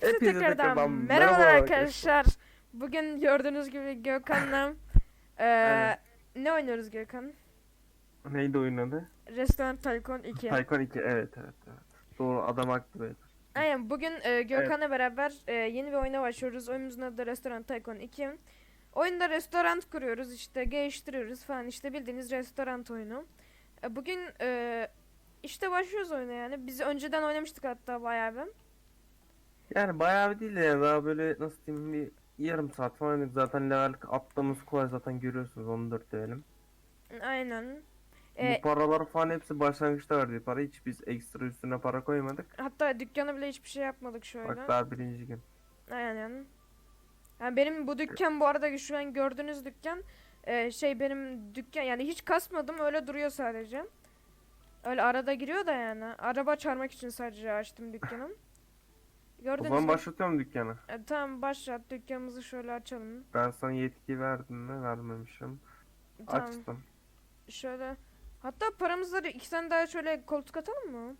Hepinize Hepinize tekrardan tekrardan merhabalar merhaba arkadaşlar. Bugün gördüğünüz gibi Gökhan'la eee, ne oynuyoruz Gökhan? Neydi oyunun adı? Restoran Tycoon 2. Tycoon 2 evet evet evet. Doğru adam haklı. Aynen bugün eee, Gökhan'la beraber eee, yeni bir oyuna başlıyoruz. Oyunumuzun adı da Restoran Tycoon 2. Oyunda restoran kuruyoruz işte geliştiriyoruz falan işte bildiğiniz restoran oyunu. E, Bugün eee, işte başlıyoruz oyuna yani. Biz önceden oynamıştık hatta bayağı bir. Yani bayağı bir değil de yani daha böyle nasıl diyeyim bir yarım saat falan oynadık. Zaten level atlamız kolay zaten görüyorsunuz 14 levelim. Aynen. Bu E, paralar falan hepsi başlangıçta verdiği para. Hiç biz ekstra üstüne para koymadık. hatta dükkana bile hiçbir şey yapmadık şöyle. Bak daha birinci gün. Aynen. Yani benim bu dükkan bu arada şu an gördüğünüz dükkan e, şey benim dükkan yani hiç kasmadım öyle duruyor sadece. Öyle arada giriyor da yani. Araba çarmak için sadece açtım dükkanım. O Gördünüz zaman mü? başlatıyorum dükkanı. E, tamam başlat dükkanımızı şöyle açalım. Ben sana yetki verdim mi? Vermemişim. Tamam. Açtım. Şöyle. Hatta paramızları iki tane daha şöyle koltuk atalım mı?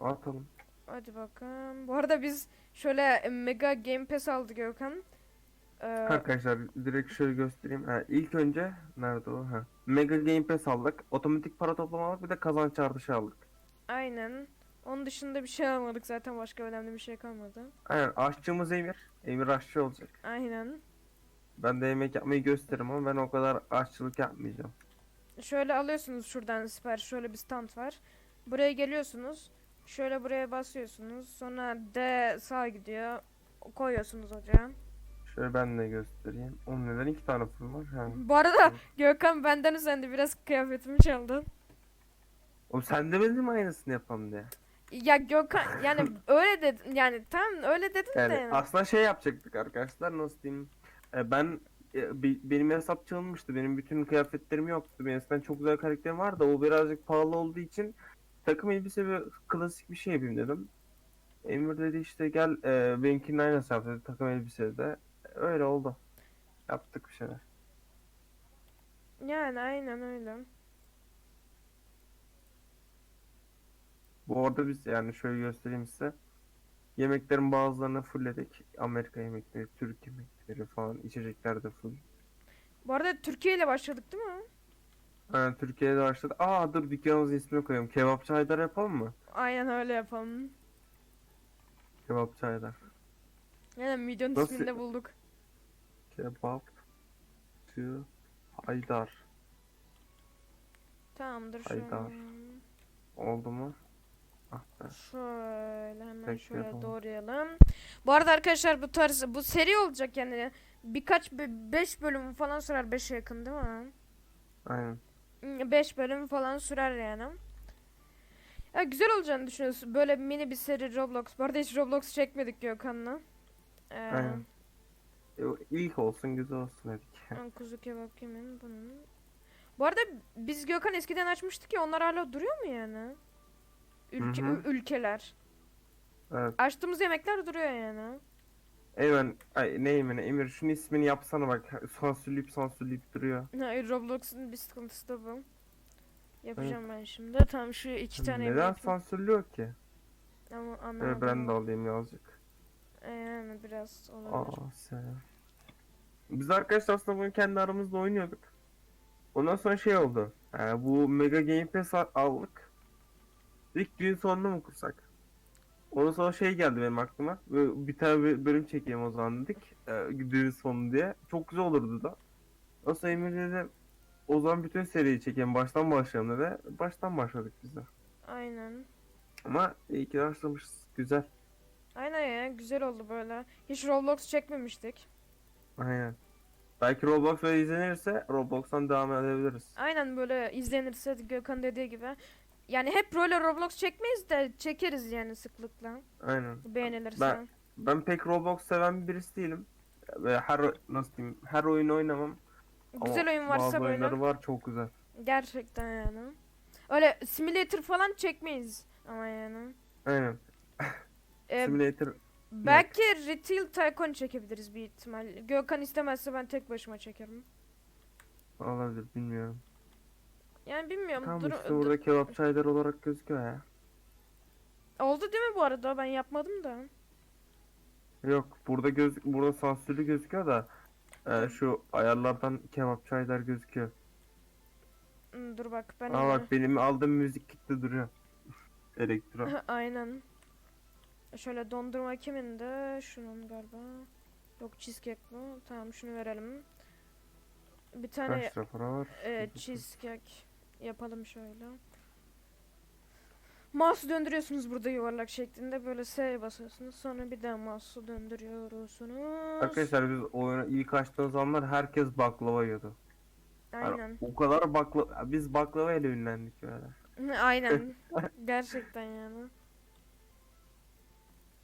Atalım. Hadi bakalım. Bu arada biz şöyle e, Mega Game Pass aldık Gökhan. Ee, Arkadaşlar direkt şöyle göstereyim. Ha, ilk önce nerede o? Ha. Mega Game Pass aldık. Otomatik para toplama aldık. Bir de kazanç artışı aldık. aynen. Onun dışında bir şey almadık zaten başka önemli bir şey kalmadı. Aynen aşçımız Emir. Emir aşçı olacak. Aynen. Ben de yemek yapmayı gösteririm ama ben o kadar aşçılık yapmayacağım. Şöyle alıyorsunuz şuradan sipariş. Şöyle bir stand var. Buraya geliyorsunuz. Şöyle buraya basıyorsunuz. Sonra D sağa gidiyor. Koyuyorsunuz ocağa. Şöyle ben de göstereyim. Onun neden iki tane fırın var? Ha. Bu arada Gökhan benden üzendi. Biraz kıyafetimi çaldı. O sen demedin mi aynısını yapalım diye. Ya Gökhan yani öyle dedin. Yani tamam öyle dedin Yani de aslında şey yapacaktık arkadaşlar nasıl diyeyim. E, ben e, bi- benim hesap çalınmıştı. Benim bütün kıyafetlerim yoktu. Benim eskiden çok güzel karakterim vardı. O birazcık pahalı olduğu için takım elbise ve klasik bir şey yapayım dedim. Emir dedi işte gel e, benimkinin aynısı yap dedi takım elbise de. Öyle oldu. Yaptık bir şeyler. Yani aynen öyle. Bu arada biz yani şöyle göstereyim size. Yemeklerin bazılarını fullledik. Amerika yemekleri, Türk yemekleri falan, içecekler de full. Bu arada Türkiye ile başladık değil mi? Yani Türkiye'de başladı. Aa dur dükkanımızın ismini koyalım. Kebapçı Haydar yapalım mı? Aynen öyle yapalım. Kebapçı Haydar. Yani videonun Nasıl- ismini de bulduk. Kebapçı Haydar. Tamamdır şöyle. Haydar. Oldu mu? Şöyle hemen Tek şöyle yapalım. doğrayalım. Bu arada arkadaşlar bu tarz bu seri olacak yani. Birkaç 5 bölüm falan sürer 5'e yakın değil mi? Aynen. 5 bölüm falan sürer yani. Ya güzel olacağını düşünüyorsun. Böyle mini bir seri Roblox. Bu arada hiç Roblox çekmedik Gökhan'la. Ee, Aynen. E, ilk olsun güzel olsun dedik. Kuzu kebap kimin bunun? Bu arada biz Gökhan eskiden açmıştık ya onlar hala duruyor mu yani? Ülke, Hı hı. ülkeler. Evet. Açtığımız yemekler duruyor yani. Eymen, ay ne Emir şunun ismini yapsana bak. Sansürleyip sansürleyip duruyor. Hayır Roblox'un bir sıkıntısı da bu. Yapacağım ben şimdi. Tamam şu iki tane Neden yemek sansürlüyor ki? ama Ee, anlamadım. ben de alayım yazık. Ee, Yani biraz olabilir. Aa sen. Biz arkadaşlar aslında bunu kendi aramızda oynuyorduk. Ondan sonra şey oldu. Ee, bu Mega Game Pass al- aldık. İlk düğün sonunu mu kursak? Ondan sonra şey geldi benim aklıma. Böyle bir tane bir bölüm çekeyim o zaman dedik. Ee, düğün sonu diye. Çok güzel olurdu da. Ondan sonra Emir dedi o zaman bütün seriyi çekelim baştan başlayalım dedi. Baştan başladık biz de. Aynen. Ama iyi ki başlamışız. Güzel. Aynen ya güzel oldu böyle. Hiç Roblox çekmemiştik. Aynen. Belki Roblox izlenirse Roblox'tan devam edebiliriz. Aynen böyle izlenirse Gökhan dediği gibi. Yani hep böyle Roblox çekmeyiz de çekeriz yani sıklıkla. Aynen. Beğenilirse. Ben- Ben pek Roblox seven birisi değilim. Her nasıl diyeyim her oyunu oynamam. Ama Güzel oyun varsa bazı böyle. oyunları var çok güzel. Gerçekten yani. Öyle simulator falan çekmeyiz ama yani. Aynen. Ee, Simulator belki Retail Tycoon çekebiliriz bir ihtimal. Gökhan istemezse ben tek başıma çekerim. olabilir bilmiyorum. Yani bilmiyorum. Tam dur- işte burada kebap çaylar olarak gözüküyor ya. Oldu değil mi bu arada? Ben yapmadım da. Yok burada göz burada sansürlü gözüküyor da e, şu ayarlardan kebapçı aylar gözüküyor. Hmm, Dur bak ben Aa bak benim aldığım müzik kitle duruyor. Elektro. Aynen. Şöyle dondurma kimin de? Şunun galiba. Yok cheesecake bu. Tamam şunu verelim. Bir tane Kaç lira para var? e, cheesecake yapalım şöyle. Mouse döndürüyorsunuz burada yuvarlak şeklinde böyle S basıyorsunuz sonra bir daha mouse'u döndürüyorsunuz. Arkadaşlar biz oyuna ilk açtığımız zamanlar herkes baklava yiyordu. Yani Aynen. o kadar baklava biz baklava ile ünlendik böyle. Aynen. Gerçekten yani.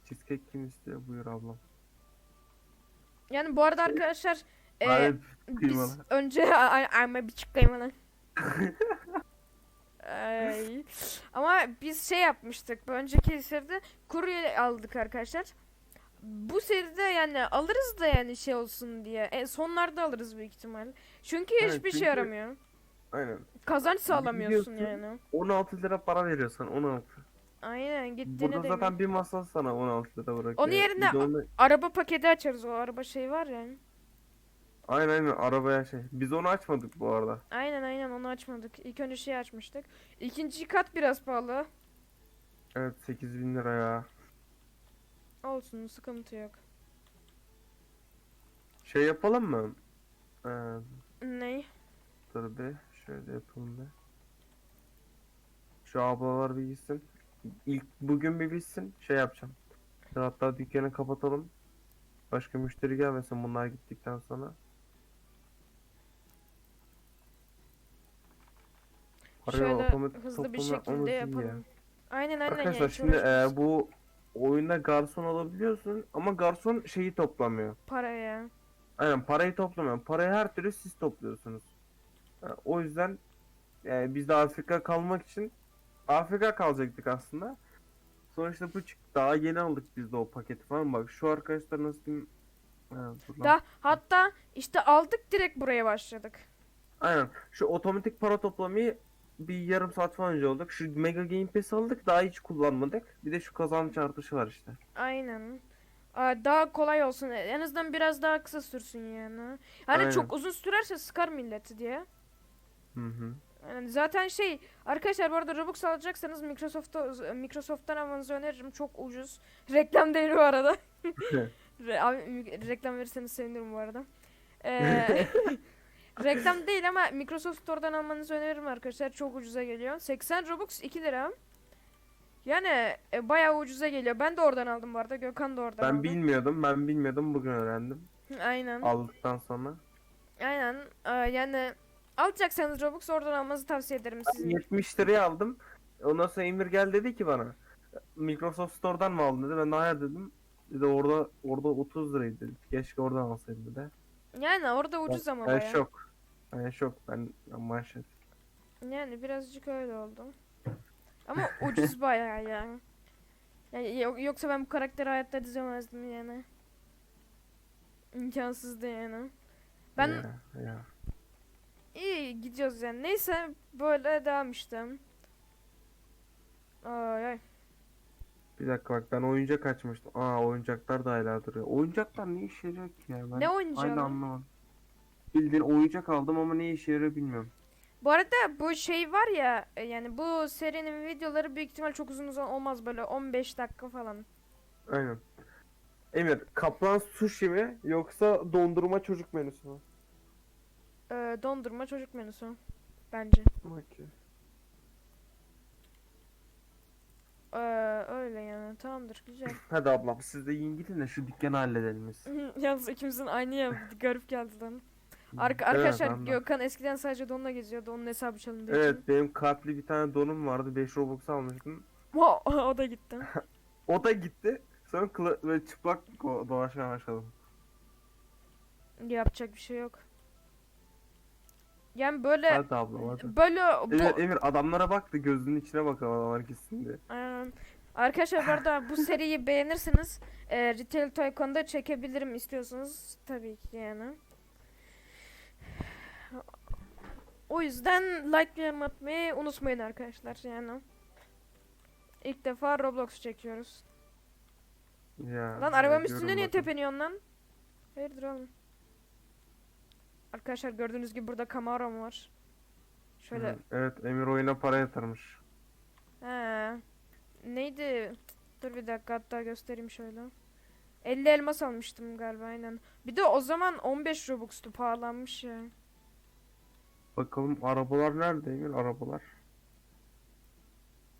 Cheesecake kim istiyor? Buyur ablam. Yani bu arada arkadaşlar e, biz önce ay bir çık kıymalı. Ay. Ama biz şey yapmıştık. Önceki seride kurye aldık arkadaşlar. Bu seride yani alırız da yani şey olsun diye. E, sonlarda alırız büyük ihtimal. Çünkü Evet, hiçbir şey çünkü- yaramıyor. Aynen. Kazanç sağlamıyorsun yani. 16 lira para veriyorsun 16. Aynen gittiğine Burada zaten bir masa sana 16 lira bırakıyor. Onun yerine onu- Araba paketi açarız o araba şey var ya. Aynen aynen arabaya şey. Biz onu açmadık bu arada. Aynen aynen onu açmadık. İlk önce şey açmıştık. İkinci kat biraz pahalı. Evet 8000 lira ya. Olsun sıkıntı yok. Şey yapalım mı? Ee, Ney? dur bir şöyle yapalım bir. Şu ablalar bir gitsin. İlk bugün bir bitsin şey yapacağım. Hatta dükkanı kapatalım. Başka müşteri gelmesin bunlar gittikten sonra. Şöyle hızlı bir şekilde iyi ya. yapalım. Aynen aynen Arkadaşlar yani şimdi e, bu oyunda garson alabiliyorsun ama garson şeyi toplamıyor. paraya. Aynen parayı toplamıyor. Parayı her türlü siz topluyorsunuz. Ha, o yüzden yani biz de Afrika kalmak için Afrika kalacaktık aslında. İşte bu çıktı. Daha yeni aldık biz de o paketi falan. Bak şu arkadaşlar nasıl diyeyim. Lan. Da hatta işte aldık direkt buraya başladık. Aynen. Şu otomatik para toplamayı bir yarım saat falan önce aldık. Şu Mega Game Pass aldık. Daha hiç kullanmadık. Bir de şu kazanç artışı var işte. Aynen. Aa, daha kolay olsun. En azından biraz daha kısa sürsün yani. Hani Aynen. çok uzun sürerse sıkar milleti diye. Hı hı. Yani zaten şey arkadaşlar bu arada Robux alacaksanız Microsoft'ta Microsoft'tan almanızı öneririm. Çok ucuz. Reklam değil bu arada. Re- abi, reklam verirseniz sevinirim bu arada. Ee, reklam değil ama Microsoft Store'dan almanızı öneririm arkadaşlar. Çok ucuza geliyor. 80 Robux 2 lira. Yani e, bayağı ucuza geliyor. Ben de oradan aldım bu arada. Gökhan da oradan Ben aldı. bilmiyordum. Ben bilmiyordum. Bugün öğrendim. Aynen. Aldıktan sonra. Aynen. Ee, yani alacaksanız Robux oradan almanızı tavsiye ederim Ben sizin. 70 liraya aldım. Ondan sonra Emir gel dedi ki bana. Microsoft Store'dan mı aldın dedi. Ben de hayır dedim. Dedi orada orada 30 liraydı dedi. Keşke oradan alsaydım dedi. Yani orada ucuz ama Ben bayağı. şok. Ben şok. Ben, ben manşet. Yani birazcık öyle oldu. Ama ucuz bayağı yani. yani yo- yoksa ben bu karakteri hayatta dizemezdim yani. İmkansızdı yani. Ben Ya, ya. iyi gidiyoruz yani. Neyse böyle devam işte. Ay ay. Bir dakika bak ben oyuncak açmıştım. Aa oyuncaklar da hala duruyor. Oyuncaklar ne işe yarıyor ki ya? Ben Ne oyuncağı lan? anlamadım. Bildiğin oyuncak aldım ama ne işe yarıyor bilmiyorum. Bu arada bu şey var ya e, yani bu serinin videoları büyük ihtimal çok uzun uzun olmaz böyle 15 dakika falan. Aynen. Emir, kaplan sushi mi yoksa dondurma çocuk menüsü mü? Ee, dondurma çocuk menüsü bence. Okey. Ee, öyle yani tamamdır güzel. Hadi ablam siz de yiyin gidin de şu dükkanı halledelim biz. Yalnız ikimizin aynı ya garip geldi lan. Arka, Evet, arkadaşlar anladım. Gökhan eskiden sadece donla geziyordu onun hesabı çalındığı Evet benim kalpli bir tane donum vardı 5 Robux almıştım. için. O, da gitti. O da gitti. Sonra kıla böyle çıplak ko- dolaşmaya başladım. Yapacak bir şey yok. Yani böyle Hadi ablam hadi. böyle bu Emir, Emir adamlara baktı gözünün içine bakalım adamlar gitsin diye. Arkadaşlar bu arada bu seriyi beğenirseniz e, Retail Tycoon'da çekebilirim istiyorsanız tabii ki yani. O yüzden like yorum atmayı unutmayın arkadaşlar yani. İlk defa Roblox çekiyoruz. Ya. Lan ediyorum üstünde niye tepeniyorsun lan? Hayırdır oğlum? Arkadaşlar gördüğünüz gibi burada Camaro'm var. Şöyle Hı, Evet Emir oyuna para yatırmış. He. Neydi? Dur bir dakika hatta göstereyim şöyle. 50 elmas almıştım galiba aynen. Bir de o zaman 15 Robux'tu pahalanmış ya. Bakalım arabalar nerede Emir arabalar?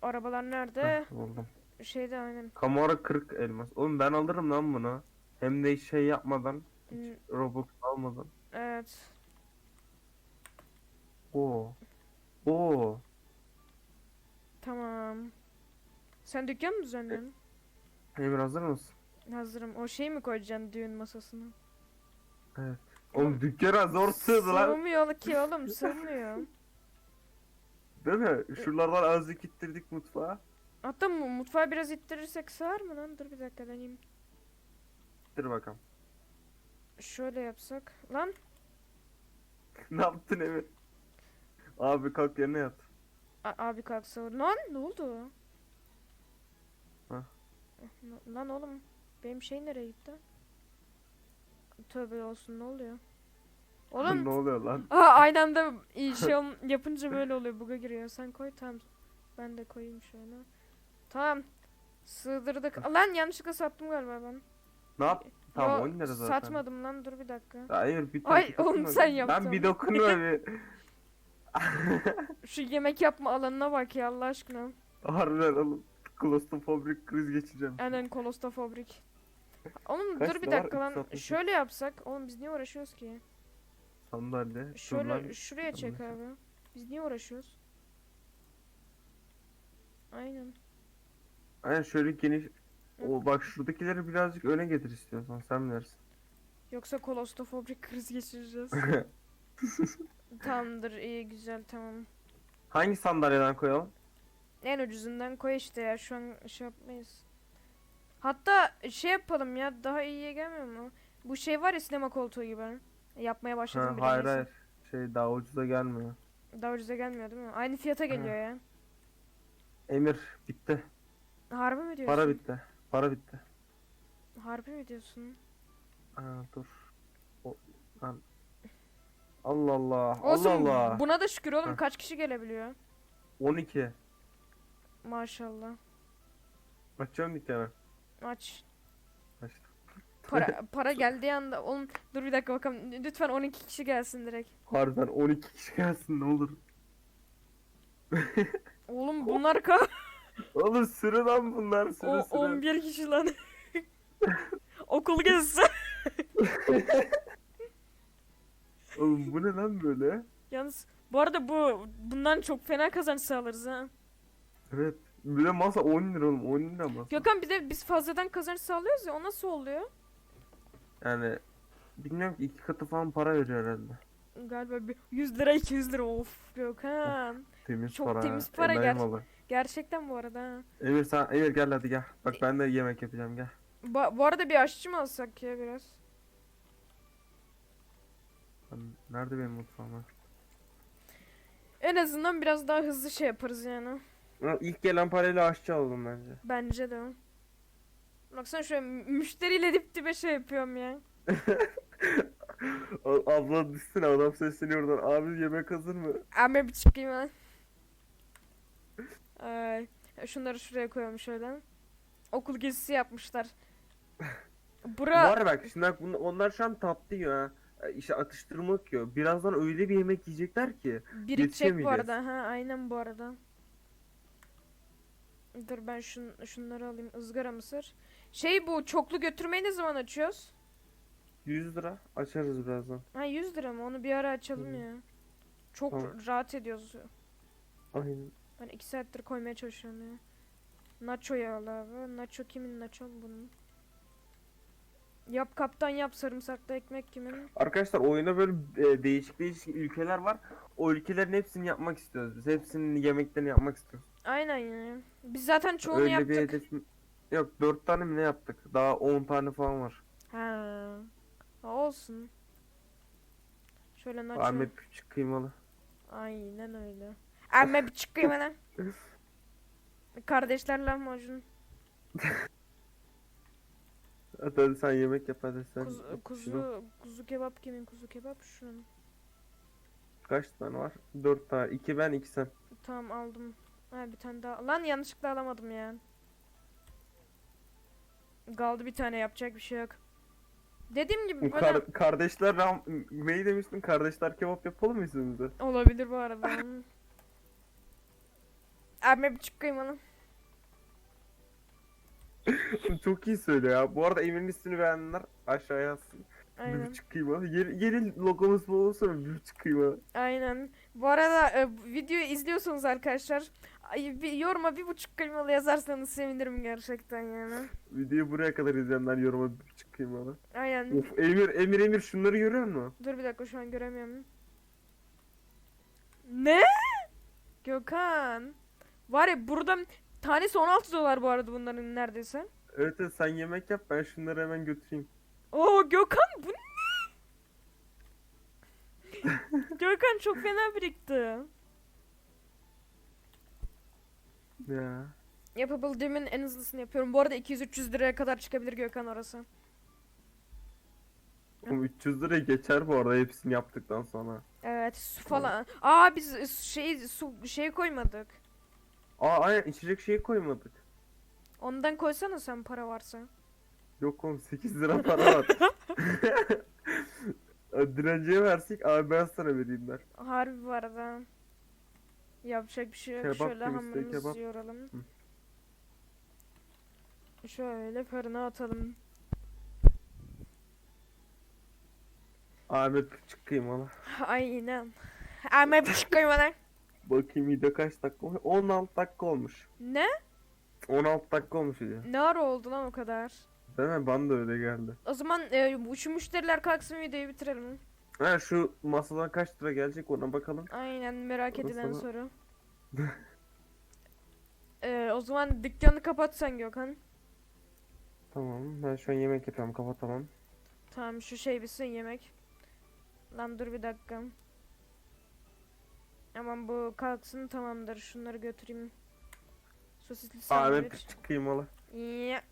Arabalar nerede? Heh, buldum. Şeyde aynen. Camaro 40 elmas. Oğlum ben alırım lan bunu. Hem de hiç şey yapmadan, Hmm, Robux almadan. Evet. Oo. Oo. Tamam. Sen dükkan mı düzenliyorsun? Emir hazır mısın? Hazırım. O şey mi koyacaksın düğün masasına? Evet. Oğlum dükkana zor sığdı lan. Sığmıyor ki oğlum sığmıyor. Değil mi? Şuralardan azıcık ittirdik mutfağa. Hatta mu- mutfağı biraz ittirirsek sığar mı lan? Dur bir dakika deneyeyim. İttir bakalım. Şöyle yapsak. Lan ne yaptın Emir? Abi kalk yerine yat. A- abi kalksa. Lan ne oldu? Hah. Lan oğlum benim şey nereye gitti? Tövbe olsun ne oluyor? ne Oğlum oluyor lan? Aa aynı anda şey yapınca böyle oluyor buga giriyor. Sen koy tamam. Ben de koyayım şöyle. Tamam. Sığdırdık. Lan yanlışlıkla sattım galiba ben. Ne yap? Tamam Yo, 10 lira zaten. Satmadım lan dur bir dakika. Hayır bir Ay, dakika oğlum dokunma. sen yaptın. Ben bir dokunma bir. Şu yemek yapma alanına bak ya Allah aşkına. Harbiden oğlum. Klostofobrik kriz geçeceğim. Aynen Kolosta Fabrik. Oğlum Kaç dur bir dakika lan. 368. Şöyle yapsak. Oğlum biz niye uğraşıyoruz ki? Sandalye. Şöyle lan. şuraya çek abi. Biz niye uğraşıyoruz? Aynen. Aynen şöyle geniş. O bak şuradakileri birazcık öne getir istiyorsan sen bilirsin. Yoksa kolostofobrik kriz geçireceğiz. Tamamdır iyi güzel tamam. Hangi sandalyeden koyalım? En ucuzundan koy işte ya şu an şey yapmayız. Hatta şey yapalım ya daha iyiye gelmiyor mu? Bu şey var ya sinema koltuğu gibi. Yapmaya başladım Ha, bile hayır hayır. Şey daha ucuza gelmiyor. Daha ucuza gelmiyor değil mi? Aynı fiyata geliyor ya. Emir bitti. Harbi mi diyorsun? Para bitti. Para bitti. Harbi mi diyorsun? Aa, dur. O, lan. Allah Allah. Olsun Allah Allah. buna da şükür oğlum Heh. kaç kişi gelebiliyor? 12. Maşallah. Açıyorum dükkanı. Aç. Açtım. Para para geldiği anda oğlum dur bir dakika bakalım lütfen 12 kişi gelsin direkt. Harbiden 12 kişi gelsin ne olur. Oğlum bunlar ka Oğlum sürü lan bunlar sürü o, sürü. 11 kişi lan. Okul gezisi. Oğlum bu ne lan böyle? Yalnız bu arada bu bundan çok fena kazanç sağlarız ha. Evet. Bir de masa 10 lira oğlum 10 lira masa. Gökhan bir de biz fazladan kazanç sağlıyoruz ya o nasıl oluyor? Yani bilmiyorum ki iki katı falan para veriyor herhalde. Galiba bir 100 lira 200 lira of Gökhan. Temiz Çok para. temiz para enayi ger- malı. Gerçekten bu arada ha. Emir sen Emir gel hadi gel. Bak ben de yemek yapacağım gel. Bu, bu arada bir aşçı mı alsak ya biraz? Lan Nerede benim mutfağım ha? En azından biraz daha hızlı şey yaparız yani. Ha, İlk gelen parayla aşçı alalım bence. Bence de. Baksana şöyle mü- müşteriyle dip dibe şey yapıyorum ya. A- Abla düşsene adam sesleniyor oradan. Abi yemek hazır mı? Ama bir çıkayım ben. Ay. Şunları şuraya koyalım şöyle. Okul gezisi yapmışlar. Bura Var bak şimdi bak onlar şu an tatlı yiyor ha. E, İşte atıştırmalık yiyor. Birazdan öyle bir yemek yiyecekler ki. birikecek bu yetişemeyeceğiz. arada. Ha aynen bu arada. Dur ben şun, şunları alayım. ızgara mısır. Şey bu çoklu götürmeyi ne zaman açıyoruz? 100 lira açarız birazdan. Ha 100 lira mı? Onu bir ara açalım Hı. ya. Çok Tamam. rahat ediyoruz. Aynen. Ben iki saattir koymaya çalışıyorum ya. Nacho'yu al abi. Nacho kimin Nacho bunun? Yap kaptan yap sarımsaklı ekmek kimin? Arkadaşlar oyunda böyle e, değişik değişik ülkeler var. O ülkelerin hepsini yapmak istiyoruz biz. Hepsinin yemeklerini yapmak istiyoruz. Aynen ya. Biz zaten çoğunu öyle yaptık. bir hedefim yok 4 tane mi ne yaptık? Daha 10 tane falan var. Ha. Olsun. Şöyle Nacho. Ahmet küçük kıymalı. Aynen öyle. Bir çıkayım lan. Kardeşler lahmacun. Hadi, sen yemek yap hadi sen. Kuzu, kuzu, kuzu kebap kimin kuzu kebap şunun. Kaç tane var? Dört tane. İki ben iki sen. Tamam aldım. Ha bir tane daha. Lan yanlışlıkla alamadım ya. Kaldı bir tane yapacak bir şey yok. Dediğim gibi böyle kar- kardeşler ram neyi demiştin? Kardeşler kebap yapalım mı üstümüzde? olabilir bu arada. Abi bir buçuk kıymalı. Çok iyi söylüyor ya. Bu arada Emir'in ismini beğenenler aşağıya yazsın. Bir Aynen. buçuk kıyma. Yeni, yeni logomuz bu olursa bir buçuk kıyma. Aynen. Bu arada e, videoyu izliyorsanız arkadaşlar ay, bir yoruma bir buçuk kıymalı yazarsanız sevinirim gerçekten yani. Videoyu buraya kadar izleyenler yoruma bir buçuk kıymalı. Aynen. Of Emir, Emir, Emir şunları görüyor musun? Dur bir dakika şu an göremiyorum. Ne? Gökhan. Var ya burada tanesi 16 dolar bu arada bunların neredeyse. Evet, evet sen yemek yap ben şunları hemen götüreyim. Oo Gökhan bu ne? Gökhan çok fena birikti. Ya. Yapabildiğimin en hızlısını yapıyorum. Bu arada 200-300 liraya kadar çıkabilir Gökhan orası. Oğlum 300 liraya geçer bu arada hepsini yaptıktan sonra. Evet su falan. Aa biz şey su şey koymadık. Aa aynen içecek şeyi koymadık. Ondan koysana sen para varsa. Yok oğlum 8 lira para var. Dilenciye versek abi ben sana vereyim der. Harbi bu arada. Yapacak bir şey yok. Kebap Şöyle hamurumuzu kebap. yoğuralım. Şöyle fırına atalım. Ahmet küçük kıymalı. Aynen. Şey koyma lan. Bakayım video kaç dakika olmuş? 16 dakika olmuş. Ne? 16 dakika olmuş video. Ne ara oldu lan o kadar? Değil mi? Bana da öyle geldi. O zaman e, şu müşteriler kalksın videoyu bitirelim. Ha şu masadan kaç lira gelecek ona bakalım. Aynen merak Orası edilen da- soru. Ee, o zaman dükkanı kapat sen Gökhan. Tamam ben şu an yemek yapıyorum kapatamam. Tamam şu şey bitsin yemek. Lan dur bir dakika. Aman bu kalksın tamamdır. Şunları götüreyim. Sosisli Ahmet sandviç. küçük kıymalı. Ya.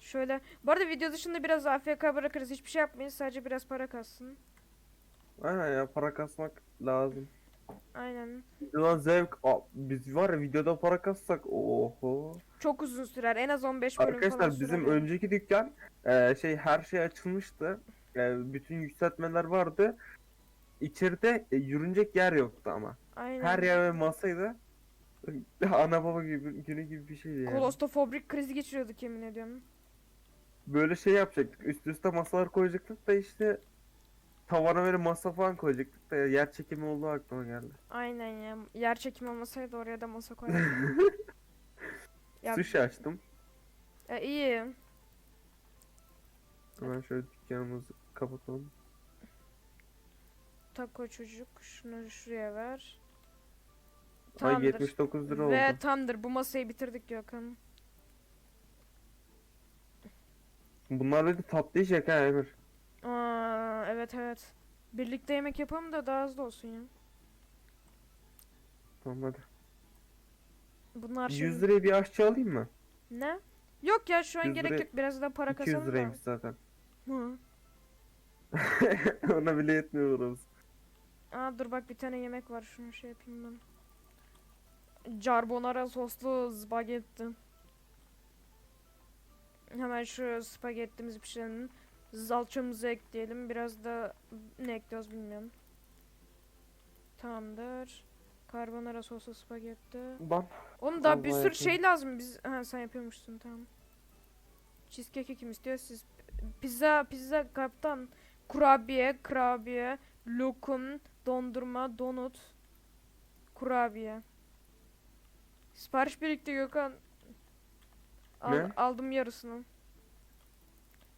Şöyle. Bu arada video dışında biraz AFK bırakırız. Hiçbir şey yapmayız. Sadece biraz para kalsın. Aynen ya para kasmak lazım. Aynen. Videodan zevk. Aa, biz var ya videoda para kassak oho. Çok uzun sürer. En az 15 bölüm falan Arkadaşlar sürer. bizim önceki dükkan e, şey her şey açılmıştı. E, bütün yükseltmeler vardı. İçeride e, yürünecek yer yoktu ama. Aynen. Her yer böyle masaydı. Ana baba gibi günü gibi bir şeydi yani. Kolostofobrik krizi geçiriyorduk yemin ediyorum. Böyle şey yapacaktık. Üst üste masalar koyacaktık da işte tavana böyle masa falan koyacaktık da yer çekimi olduğu aklıma geldi. Aynen ya. Yer çekimi olmasaydı oraya da masa koyardım. Ya- Sushi açtım. e, iyi. Hemen şöyle dükkanımızı kapatalım. Taco çocuk. Şunu şuraya ver. Ay Tamamdır. 79 lira Ve oldu. tamdır. Bu masayı bitirdik Gökhan. Bunlar böyle tatlı yiyecek ha Emir. Aa, evet evet. Birlikte yemek yapalım da daha hızlı olsun ya. Tamam hadi. Bunlar 100 şimdi... liraya bir aşçı alayım mı? Ne? Yok ya şu an 100 gerek liraya- yok. Biraz daha para 200 kasalım da. liraymış zaten. Hı. Ona bile yetmiyor orası. Aa dur bak bir tane yemek var. Şunu şey yapayım ben. Carbonara soslu spagetti. Hemen şu spagettimizi pişirelim. Zalçamızı ekleyelim. Biraz da ne ekliyoruz bilmiyorum. Tamamdır. Carbonara soslu spagetti. Ben Oğlum daha bir sürü şey lazım. Biz ha sen yapıyormuşsun tamam. Cheesecake kim istiyor siz? Pizza, pizza kaptan. Kurabiye, kurabiye, lokum, dondurma, donut, kurabiye. Sipariş birikti Gökhan. Al, Ne? Aldım yarısını.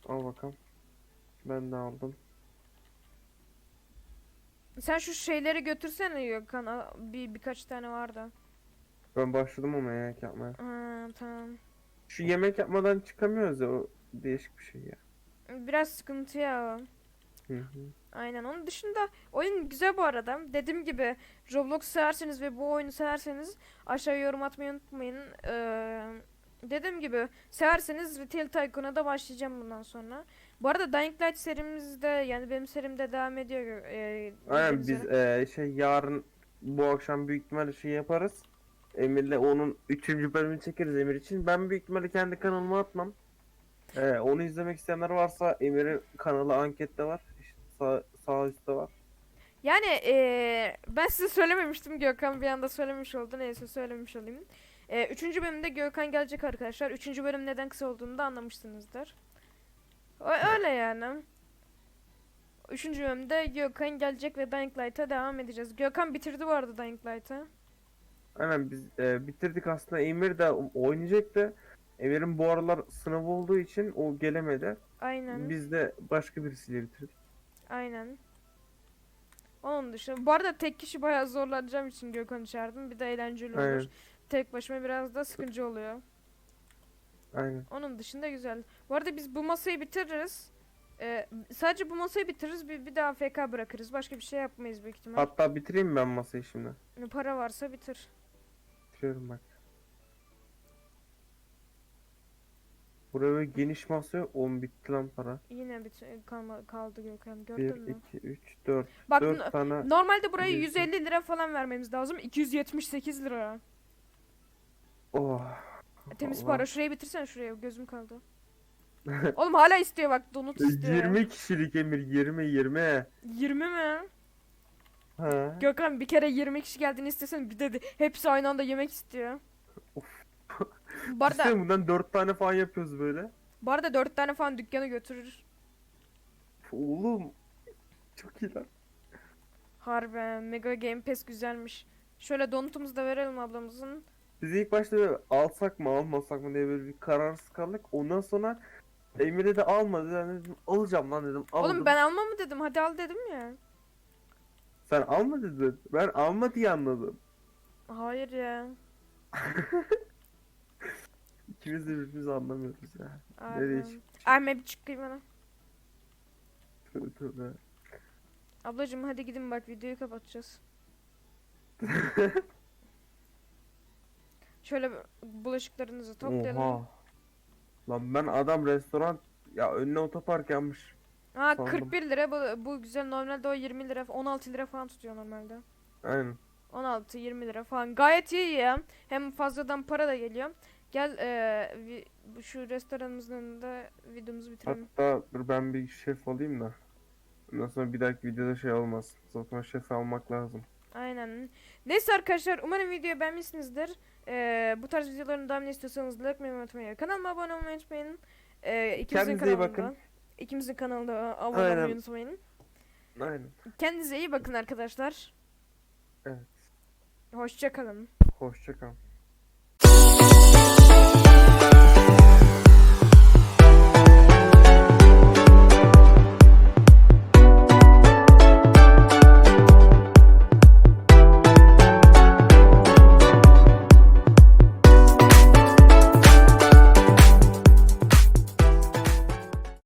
al bakalım. Ben de aldım. Sen şu şeyleri götürsene Gökhan. Bir birkaç tane vardı. Ben başladım ama yemek yapmaya. Ha, tamam. Şu yemek yapmadan çıkamıyoruz ya o değişik bir şey ya. Biraz sıkıntı ya. Hı hı. Aynen. Onun dışında oyun güzel bu arada. Dediğim gibi Roblox severseniz ve bu oyunu severseniz aşağıya yorum atmayı unutmayın. Ee, dediğim gibi severseniz Retail Tycoon'a da başlayacağım bundan sonra. Bu arada Dying Light serimizde yani benim serimde devam ediyor. E, Aynen biz üzere. e, şey yarın bu akşam büyük ihtimalle şey yaparız. Emir'le onun 3. bölümünü çekeriz Emir için. Ben büyük ihtimalle kendi kanalıma atmam. E, onu izlemek isteyenler varsa Emir'in kanalı ankette var. İşte sağ, sağ üstte var. Yani eee, ben size söylememiştim Gökhan bir anda söylemiş oldu. Neyse söylemiş olayım. Eee, üçüncü bölümde Gökhan gelecek arkadaşlar. Üçüncü bölüm neden kısa olduğunu da anlamışsınızdır. Öyle yani. Üçüncü bölümde Gökhan gelecek ve Dying Light'a devam edeceğiz. Gökhan bitirdi bu arada Dying Light'ı. Aynen biz e, bitirdik aslında. Emir de oynayacaktı. Emir'in bu aralar sınavı olduğu için o gelemedi. Aynen. Biz de başka birisiyle bitirdik. Aynen. Onun dışında. Bu arada tek kişi bayağı zorlanacağım için Gökhan'ı çağırdım. Bir de eğlenceli olur. Aynen. Tek başıma biraz da sıkıcı oluyor. Aynen. Onun dışında güzel. Bu arada biz bu masayı bitiririz. Ee, sadece bu masayı bitiririz. Bir, bir daha FK bırakırız. Başka bir şey yapmayız büyük ihtimal. Hatta bitireyim ben masayı şimdi. Para varsa bitir. Bitiriyorum bak. Buraya böyle geniş masa yok. 10 bitti lan para. Yine bit kalma, kaldı Gökhan. 1, Gördün mü? 2, 3, 4. Bak 4 n- tane. normalde buraya Biliyorsun. 150 lira falan vermemiz lazım. 278 lira. Oh. Temiz para. Şurayı bitirsene şuraya. Gözüm kaldı. Oğlum hala istiyor bak. Donut istiyor. 20 kişilik Emir 20 20. 20 mi? Ha. Gökhan bir kere 20 kişi geldiğini istesen bir de hepsi aynı anda yemek istiyor. Of. Bu arada, bundan 4 tane falan yapıyoruz böyle. bu arada 4 tane falan dükkanı götürür. Oğlum. Çok iyi lan. Harbi Mega Game Pass güzelmiş. Şöyle donutumuzu da verelim ablamızın. Biz ilk başta böyle alsak mı almasak mı diye böyle bir kararsız kaldık. Ondan sonra Emir'e de almadı. Yani dedim, alacağım lan dedim. Aldım. Oğlum ben alma mı dedim hadi al dedim ya. Sen alma dedin. Ben alma diye anladım. Hayır ya. İkimiz de birbirimizi anlamıyoruz ya. Ne Harbi. değişik. Erme bir çıkayım bana. Tövbe tövbe. Ablacım hadi gidin bak videoyu kapatacağız. Şöyle bulaşıklarınızı toplayalım. Oha. Lan ben adam restoran ya önüne otopark yapmış. Ha sandım. 41 lira bu, bu güzel normalde o 20 lira 16 lira falan tutuyor normalde. Aynen. 16 20 lira falan gayet iyi ya. Hem fazladan para da geliyor. Gel eee, vi- şu restoranımızın önünde videomuzu bitirelim. Hatta dur ben bir şef alayım da. Ondan sonra bir dahaki videoda şey olmaz. Zaten şef almak lazım. Aynen. Neyse arkadaşlar umarım videoyu beğenmişsinizdir. Eee, bu tarz videoların devamını istiyorsanız like atmayı unutmayın. Kanalıma abone olmayı unutmayın. Eee ikimizin Kendinize iyi kanalında. bakın. İkimizin kanalında abone Aynen. olmayı unutmayın. Aynen. Kendinize iyi bakın arkadaşlar. Evet. Hoşça kalın. Hoşça kal.